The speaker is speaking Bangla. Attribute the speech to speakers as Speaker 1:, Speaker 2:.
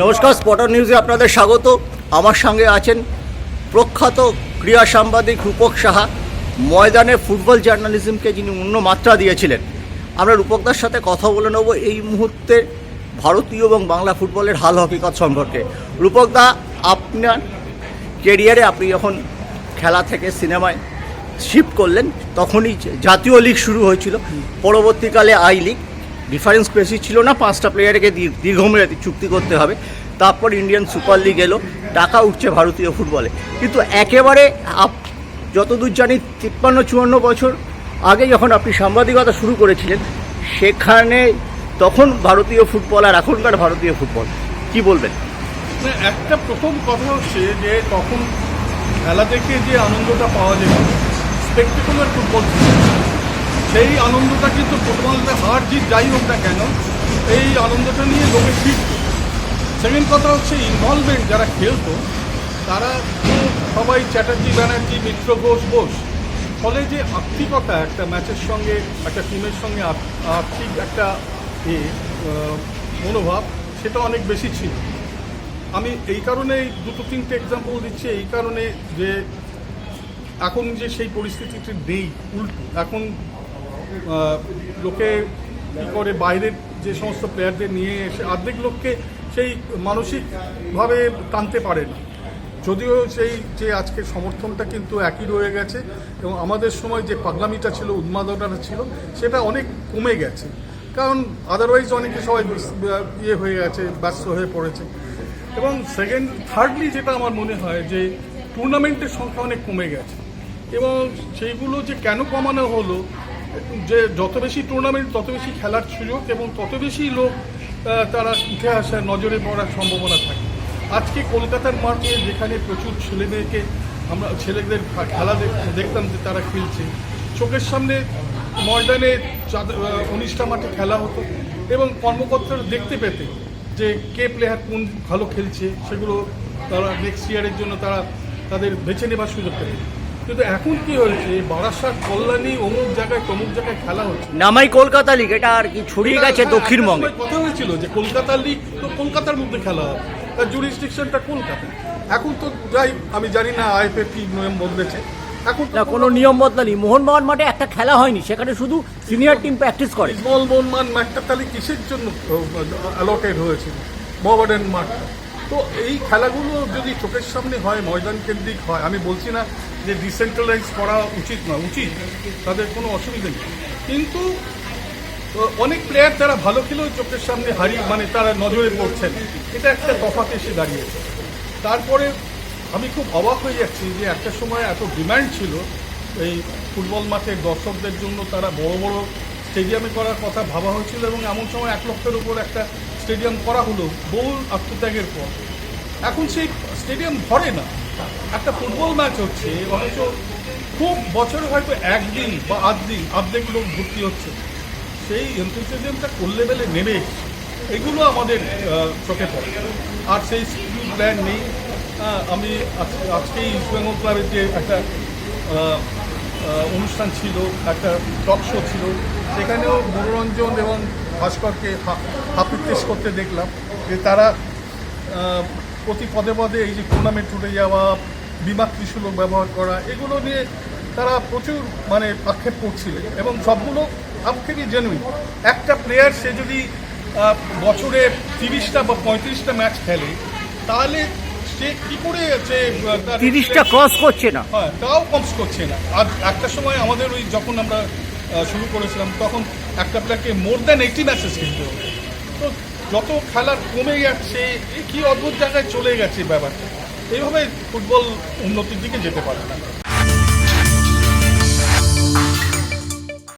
Speaker 1: নমস্কার স্পটার নিউজে আপনাদের স্বাগত। আমার সঙ্গে আছেন প্রখ্যাত ক্রীড়া সাংবাদিক রূপক সাহা। ময়দানে ফুটবল জার্নালিজমকে যিনি অন্য মাত্রা দিয়েছিলেন। আমরা রূপকদার সাথে কথা বলে নেব এই মুহূর্তে ভারতীয় এবং বাংলা ফুটবলের হাল হকিকত সম্পর্কে। রূপকদা আপনার কেরিয়ারে আপনি যখন খেলা থেকে সিনেমায় শিফট করলেন, তখনই জাতীয় লিগ শুরু হয়েছিল। পরবর্তীকালে আই লিগ। ডিফারেন্স বেশি ছিল না, পাঁচটা প্লেয়ারকে দীর- দীর্ঘমেয়াদী চুক্তি করতে হবে। তারপর ইন্ডিয়ান সুপার লিগ এলো, টাকা উঠছে ভারতীয় ফুটবলে। কিন্তু একেবারে আপ যতদূর জানি তিপ্পান্ন, চুয়ান্ন বছর আগে যখন আপনি সাংবাদিকতা শুরু করেছিলেন, সেখানে তখন ভারতীয় ফুটবল আর এখনকার ভারতীয় ফুটবল। কি বলবেন?
Speaker 2: একটা প্রথম কথা হচ্ছে যে তখন খেলা দেখে যে আনন্দটা পাওয়া যেত স্পেকটেকুলার ফুটবল। সেই আনন্দটা কিন্তু ফুটবলটা হার জিত যাই হোক না কেন এই আনন্দটা নিয়ে লোকে ফিরত সেকেন্ড কথা হচ্ছে ইনভলভমেন্ট যারা খেলতো তারা সবাই চ্যাটার্জি ব্যানার্জি মিত্র ঘোষ বোস ফলে যে আত্মিকতা একটা ম্যাচের সঙ্গে একটা টিমের সঙ্গে আর্থিক একটা এ, মনোভাব সেটা অনেক বেশি ছিল। আমি এই কারণে দুটো তিনটে এক্সাম্পল দিচ্ছি। এই কারণে যে এখন যে সেই পরিস্থিতিটি নেই উল্টো। এখন লোকে কী করে বাইরের যে সমস্ত প্লেয়ারদের নিয়ে এসে অর্ধেক লোককে সেই মানসিকভাবে টানতে পারে না। যদিও সেই যে আজকে সমর্থনটা কিন্তু একই রয়ে গেছে এবং আমাদের সময় যে পাগলামিটা ছিল, উন্মাদনাটা ছিল, সেটা অনেক কমে গেছে। কারণ আদারওয়াইজ অনেকে সবাই ইয়ে হয়ে গেছে, ব্যস্ত হয়ে পড়েছে। এবং সেকেন্ড থার্ডলি যেটা আমার মনে হয় যে টুর্নামেন্টের সংখ্যা অনেক কমে গেছে। এবং সেইগুলো যে কেন কমানো হলো যে যত বেশি টুর্নামেন্ট তত বেশি খেলার সুযোগ এবং তত বেশি লোক তারা উঠে আসার নজরে পড়ার সম্ভাবনা থাকে। আজকে কলকাতার মাঠে যেখানে প্রচুর ছেলে মেয়েকে আমরা, ছেলেদের খেলা দেখ- দেখতাম যে তারা খেলছে, চোখের সামনে ময়দানে উনিশটা মাঠে খেলা হতো এবং কর্মকর্তারা দেখতে পেতে যে কে প্লেয়ার কোন ভালো খেলছে, সেগুলো তারা নেক্সট ইয়ারের জন্য তারা, তাদের বেছে নেবার সুযোগ পেত। কিন্তু এখন কি হয়েছে? বারাসাত কল্যাণী অমুক জায়গায় তমুক জায়গায় খেলা হচ্ছে।
Speaker 1: নামাই কলকাতা লিগ এটা আর কি ছড়িয়ে গেছে
Speaker 2: হ্যাঁ,
Speaker 1: দক্ষিণবঙ্গে
Speaker 2: কথা হয়েছিল যে কলকাতা লিগ তো কলকাতার মধ্যে খেলা হবে। তার জুরিসডিকশনটা কলকাতা। এখন তো যাই আমি জানি না আইএফএ কি নিয়ম বদলেছে। এখন
Speaker 1: না কোনো নিয়ম বদলানি। মোহনবাগান মাঠে একটা খেলা হয়নি সেখানে শুধু সিনিয়র টিম প্র্যাকটিস করে।
Speaker 2: স্মল বোনমান মাঠটা তাহলে কিসের জন্য অ্যালোকেট হয়েছিল? মোহামেডান মাঠটা। তো এই খেলাগুলো যদি চোখের সামনে হয়, ময়দান কেন্দ্রিক হয়, আমি বলছি না যে ডিসেন্ট্রালাইজ করা উচিত না, উচিত, তাদের কোনো অসুবিধা নেই। কিন্তু অনেক প্লেয়ার যারা ভালো খেলেও চোখের সামনে হারিয়ে মানে তারা নজরে পড়ছেন, এটা একটা তফাৎ এসে দাঁড়িয়েছে। তারপরে আমি খুব অবাক হয়ে যাচ্ছি যে একটা সময় এত ডিমান্ড ছিল, এই ফুটবল মাঠের দর্শকদের জন্য, তারা বড় বড় স্টেডিয়ামে করার কথা ভাবা হয়েছিল এবং এমন সময় এক লক্ষের উপর একটা স্টেডিয়াম করা হলো বহু আত্মত্যাগের পর। এখন সেই স্টেডিয়াম ভরে না। একটা ফুটবল ম্যাচ হচ্ছে, অথচ খুব বছরে হয়তো একদিন বা আধ দিন অর্ধেক লোক ভর্তি হচ্ছে। সেই এনথুজিয়াজমটা কোন লেভেলে নেমে এগুলো আমাদের চোখে পড়ে। আর সেই স্কিল প্ল্যান নেই। আমি আজ- আজকেই ইস্ট বেঙ্গল ক্লাবের যে একটা অনুষ্ঠান ছিল, একটা টক শো ছিল, সেখানেও মনোরঞ্জন এবং ভাস্করকে টেস্ট করতে দেখলাম যে তারা প্রতি পদে পদে এই যে টুর্নামেন্ট উঠে যাওয়া বিমা ত্রিশুলক ব্যবহার করা এগুলো নিয়ে তারা প্রচুর মানে আক্ষেপ করছিলেন এবং সবগুলো আক্ষেপই জেনুইন একটা প্লেয়ার সে যদি বছরে তিরিশটা বা পঁয়ত্রিশটা ম্যাচ খেলে তাহলে সে কী করে যে
Speaker 1: তিরিশটা ক্রস করছে না।
Speaker 2: হ্যাঁ তাও কমস করছে না। আর একটা সময় আমাদের ওই যখন আমরা শুরু করেছিলাম, তখন একটা প্লেয়ারকে মোর দেন এইটি ম্যাচেস খেলতে হবে। তো যত খেলার কমে যাচ্ছে কি অদ্ভুত জায়গায় চলে গেছে ব্যাপারটা। এইভাবে ফুটবল উন্নতির দিকে যেতে পারে না।